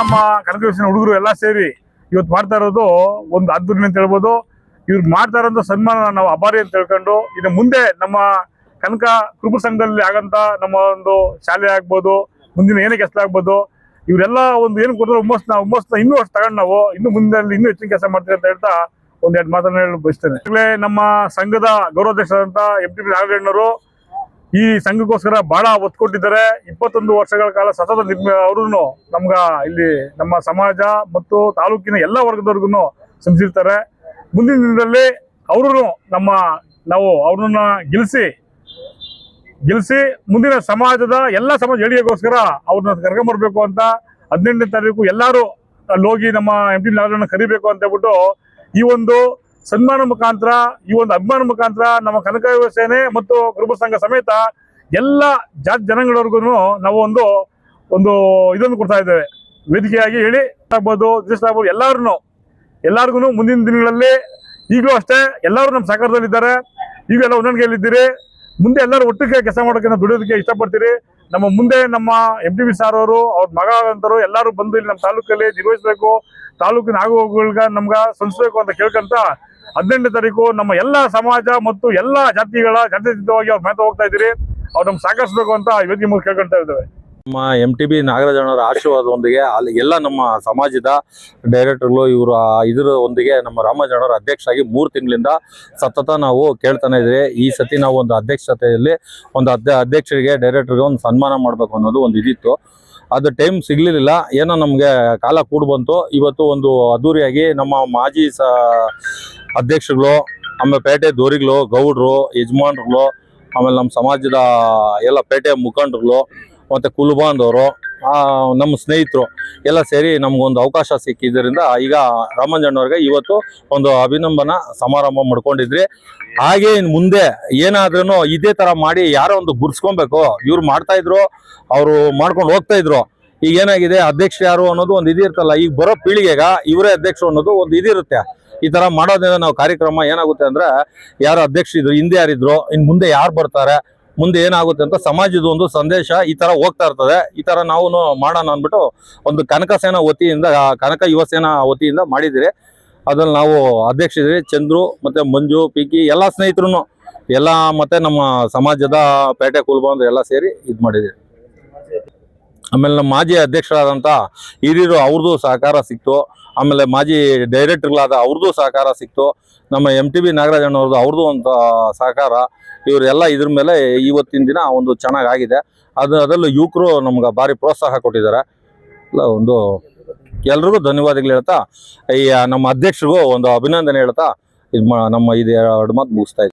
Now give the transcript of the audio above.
ನಮ್ಮ ಕನಕವಿಶ್ವನ ಹುಡುಗರು ಎಲ್ಲ ಸೇರಿ ಇವತ್ತು ಮಾಡ್ತಾ ಇರೋದು ಒಂದು ಅದ್ಭುತ ಅಂತ ಹೇಳ್ಬೋದು. ಇವ್ರು ಮಾಡ್ತಾ ಇರೋಂಥ ಸನ್ಮಾನ ನಾವು ಅಭಾರಿ ಅಂತ ತಿಳ್ಕೊಂಡು ಇನ್ನು ಮುಂದೆ ನಮ್ಮ ಕನಕ ಕುರುಬ ಸಂಘದಲ್ಲಿ ಆಗಂತ ನಮ್ಮ ಒಂದು ಶಾಲೆ ಆಗ್ಬೋದು, ಮುಂದಿನ ಏನೇ ಕೆಲಸ ಆಗ್ಬೋದು, ಇವರೆಲ್ಲ ಒಂದು ಏನು ಕೊಟ್ಟರು ಹುಮ್ಮಸ್ ನಾವು ಹುಮ್ಮಸ್ನ ಇನ್ನೂ ಅಷ್ಟು ತಗೊಂಡು ನಾವು ಇನ್ನು ಮುಂದೆ ಇನ್ನೂ ಹೆಚ್ಚಿನ ಕೆಲಸ ಮಾಡ್ತೀವಿ ಅಂತ ಹೇಳ್ತಾ ಒಂದೆರಡು ಮಾತನ್ನ ಹೇಳಿ ಬಯಸ್ತೇನೆ. ನಮ್ಮ ಸಂಘದ ಗೌರವಾಧ್ಯಕ್ಷರಾದಂಥ ಎಂ ಟಿ ಪಿ ನಾರಾಯಣವರು ಈ ಸಂಘಕ್ಕೋಸ್ಕರ ಬಹಳ ಒತ್ತು ಕೊಟ್ಟಿದ್ದಾರೆ. ಇಪ್ಪತ್ತೊಂದು ವರ್ಷಗಳ ಕಾಲ ಸತತ ನಿರ್ಮ ಅವ್ರೂ ನಮ್ಗ ಇಲ್ಲಿ ನಮ್ಮ ಸಮಾಜ ಮತ್ತು ತಾಲೂಕಿನ ಎಲ್ಲ ವರ್ಗದವ್ರಿಗೂ ಶ್ರಮಿಸಿರ್ತಾರೆ ಮುಂದಿನ ದಿನದಲ್ಲಿ ಅವರು ನಮ್ಮ ನಾವು ಅವ್ರನ್ನ ಗೆಲ್ಲಿಸಿ ಗೆಲ್ಲಿಸಿ ಮುಂದಿನ ಸಮಾಜದ ಎಲ್ಲ ಸಮಾಜ ಏಳಿಗೆಗೋಸ್ಕರ ಅವ್ರನ್ನ ಕರ್ಕೊಂಬರ್ಬೇಕು ಅಂತ ಹದಿನೆಂಟನೇ ತಾರೀಕು ಎಲ್ಲರೂ ಅಲ್ಲಿ ಹೋಗಿ ನಮ್ಮ ಎಂ ಪಿ ನಾರಾಯಣ ಕರಿಬೇಕು ಅಂತ ಹೇಳ್ಬಿಟ್ಟು ಈ ಒಂದು ಸನ್ಮಾನ ಮುಖಾಂತರ, ಈ ಒಂದು ಅಭಿಮಾನ ಮುಖಾಂತರ ನಮ್ಮ ಕನಕ ಸೇನೆ ಮತ್ತು ಕುರುಬ ಸಂಘ ಸಮೇತ ಎಲ್ಲ ಜಾತಿ ಜನಗಳವರೆಗೂ ನಾವು ಒಂದು ಒಂದು ಇದನ್ನು ಕೊಡ್ತಾ ಇದ್ದೇವೆ. ವೇದಿಕೆಯಾಗಿ ಹೇಳಿ, ಆಗ್ಬೋದು ಆಗ್ಬೋದು ಎಲ್ಲಾರು ಎಲ್ಲಾರ್ಗು ಮುಂದಿನ ದಿನಗಳಲ್ಲಿ ಈಗಲೂ ಅಷ್ಟೇ ಎಲ್ಲರೂ ನಮ್ಮ ಸಹಕಾರದಲ್ಲಿದ್ದಾರೆ. ಈಗ ಎಲ್ಲ ಹೊಂದಾಣಿಕೆಯಲ್ಲಿದ್ದೀರಿ. ಮುಂದೆ ಎಲ್ಲರೂ ಒಟ್ಟಿಗೆ ಕೆಲಸ ಮಾಡೋಕೆ ನಾವು ದುಡಿಯೋದಕ್ಕೆ ಇಷ್ಟಪಡ್ತೀರಿ. ನಮ್ಮ ಮುಂದೆ ನಮ್ಮ ಎಂ ಟಿ ಬಿ ಸಾರ್ ಅವರು, ಅವ್ರ ಮಗ ಅಂತರು ಎಲ್ಲರೂ ಬಂದು ಇಲ್ಲಿ ನಮ್ಮ ತಾಲೂಕಲ್ಲಿ ನಿರ್ವಹಿಸಬೇಕು. ತಾಲೂಕಿನ ಆಗು ಹೋಗುಗಳಿಗೆ ನಮ್ಗೆ ಸಂಸಬೇಕು ಅಂತ ಕೇಳ್ಕೊಂತ ಹದಿನೆಂಟನೇ ತಾರೀಕು ನಮ್ಮ ಎಲ್ಲ ಸಮಾಜ ಮತ್ತು ಎಲ್ಲ ಜಾತಿಗಳ ಜಾತ್ಯತೀತವಾಗಿ ಅವ್ರ ಮೆತ ಹೋಗ್ತಾ ಇದ್ದೀರಿ. ಅವ್ರು ನಮ್ಗೆ ಸಾಕಷ್ಟು ಅಂತ ವೇದಿಕೆ ಮೂಲಕ ಕೇಳ್ಕೊಂತ ಇದ್ದೇವೆ. ನಮ್ಮ ಎಂ ಟಿ ಬಿ ನಾಗರಾಜಣ್ಣವರ ಆಶೀರ್ವಾದದೊಂದಿಗೆ ಅಲ್ಲಿ ಎಲ್ಲ ನಮ್ಮ ಸಮಾಜದ ಡೈರೆಕ್ಟರ್ಗಳು ಇವರು ಇದರೊಂದಿಗೆ ನಮ್ಮ ರಾಮಜಣ್ಣವರ ಅಧ್ಯಕ್ಷರಾಗಿ ಮೂರು ತಿಂಗಳಿಂದ ಸತತ ನಾವು ಕೇಳ್ತಾನೆ ಇದ್ರೆ ಈ ಸತಿ ನಾವು ಒಂದು ಅಧ್ಯಕ್ಷತೆಯಲ್ಲಿ ಒಂದು ಅಧ್ಯ ಅಧ್ಯಕ್ಷರಿಗೆ, ಡೈರೆಕ್ಟರ್ಗೆ ಒಂದು ಸನ್ಮಾನ ಮಾಡಬೇಕು ಅನ್ನೋದು ಒಂದು ಇದಿತ್ತು. ಅದು ಟೈಮ್ ಸಿಗ್ಲಿಲ್ಲ ಏನೋ ನಮಗೆ ಕಾಲ ಕೂಡ್ ಬಂತು ಇವತ್ತು ಒಂದು ಅದ್ದೂರಿಯಾಗಿ ನಮ್ಮ ಮಾಜಿ ಸ ಅಧ್ಯಕ್ಷರುಗಳು ಆಮೇಲೆ ಪೇಟೆ ದೋರಿಗಳು, ಗೌಡ್ರು, ಯಜಮಾನ್ರುಗಳು, ಆಮೇಲೆ ನಮ್ಮ ಸಮಾಜದ ಎಲ್ಲ ಪೇಟೆ ಮುಖಂಡರುಗಳು, ಮತ್ತು ಕುಲ್ಬಾಂದವರು ನಮ್ಮ ಸ್ನೇಹಿತರು ಎಲ್ಲ ಸೇರಿ ನಮಗೊಂದು ಅವಕಾಶ ಸಿಕ್ಕಿದ್ದರಿಂದ ಈಗ ರಾಮಂಜಣ್ಣವ್ರಿಗೆ ಇವತ್ತು ಒಂದು ಅಭಿನಂದನ ಸಮಾರಂಭ ಮಾಡ್ಕೊಂಡಿದ್ರಿ. ಹಾಗೆ ಮುಂದೆ ಏನಾದ್ರೂ ಇದೇ ಥರ ಮಾಡಿ ಯಾರೋ ಒಂದು ಗುರ್ಸ್ಕೊಬೇಕು, ಇವ್ರು ಮಾಡ್ತಾಯಿದ್ರು ಅವರು ಮಾಡ್ಕೊಂಡು ಹೋಗ್ತಾಯಿದ್ರು ಈಗ ಏನಾಗಿದೆ ಅಧ್ಯಕ್ಷ ಯಾರು ಅನ್ನೋದು ಒಂದು ಇದಿರ್ತಲ್ಲ, ಈಗ ಬರೋ ಪೀಳಿಗೆಗ ಇವರೇ ಅಧ್ಯಕ್ಷರು ಅನ್ನೋದು ಒಂದು ಇದಿರುತ್ತೆ. ಈ ತರ ಮಾಡೋದ್ರಿಂದ ನಾವು ಕಾರ್ಯಕ್ರಮ ಏನಾಗುತ್ತೆ ಅಂದ್ರೆ ಯಾರು ಅಧ್ಯಕ್ಷ ಇದ್ರು ಹಿಂದೆ ಯಾರಿದ್ರು ಇನ್ ಮುಂದೆ ಯಾರು ಬರ್ತಾರೆ, ಮುಂದೆ ಏನಾಗುತ್ತೆ ಅಂತ ಸಮಾಜದ ಒಂದು ಸಂದೇಶ ಈ ತರ ಹೋಗ್ತಾ ಇರ್ತದೆ. ಈ ತರ ನಾವು ಮಾಡೋಣ ಅಂದ್ಬಿಟ್ಟು ಒಂದು ಕನಕ ಸೇನಾ ವತಿಯಿಂದ ಕನಕ ಯುವ ಸೇನಾ ವತಿಯಿಂದ ಮಾಡಿದಿರಿ ಅದ್ರಲ್ಲಿ ನಾವು ಅಧ್ಯಕ್ಷರಿದ್ದೀರಿ. ಚಂದ್ರು ಮತ್ತೆ ಮಂಜು, ಪಿಕಿ, ಎಲ್ಲ ಸ್ನೇಹಿತರು ಎಲ್ಲ ಮತ್ತೆ ನಮ್ಮ ಸಮಾಜದ ಪೇಟೆ ಕುಲ್ಬಂದು ಎಲ್ಲ ಸೇರಿ ಇದು ಮಾಡಿದಿರಿ ಆಮೇಲೆ ನಮ್ಮ ಮಾಜಿ ಅಧ್ಯಕ್ಷರಾದಂಥ ಹಿರಿಯರು ಅವ್ರದ್ದು ಸಹಕಾರ ಸಿಕ್ತು. ಆಮೇಲೆ ಮಾಜಿ ಡೈರೆಕ್ಟರ್ಗಳಾದ ಅವ್ರದ್ದು ಸಹಕಾರ ಸಿಕ್ತು. ನಮ್ಮ ಎಂ ಟಿ ಬಿ ನಾಗರಾಜಣ್ಣವ್ರದ್ದು ಅವ್ರದ್ದು ಒಂದು ಸಹಕಾರ. ಇವರೆಲ್ಲ ಇದ್ರ ಮೇಲೆ ಇವತ್ತಿನ ದಿನ ಒಂದು ಚೆನ್ನಾಗಾಗಿದೆ. ಅದು, ಅದರಲ್ಲೂ ಯುವಕರು ನಮ್ಗೆ ಭಾರಿ ಪ್ರೋತ್ಸಾಹ ಕೊಟ್ಟಿದ್ದಾರೆ. ಒಂದು ಎಲ್ರಿಗೂ ಧನ್ಯವಾದಗಳು ಹೇಳ್ತಾ, ಈ ನಮ್ಮ ಅಧ್ಯಕ್ಷರಿಗೂ ಒಂದು ಅಭಿನಂದನೆ ಹೇಳ್ತಾ, ಇದು ನಮ್ಮ ಇದು ಎರಡು ಮಾತು ಮುಗಿಸ್ತಾ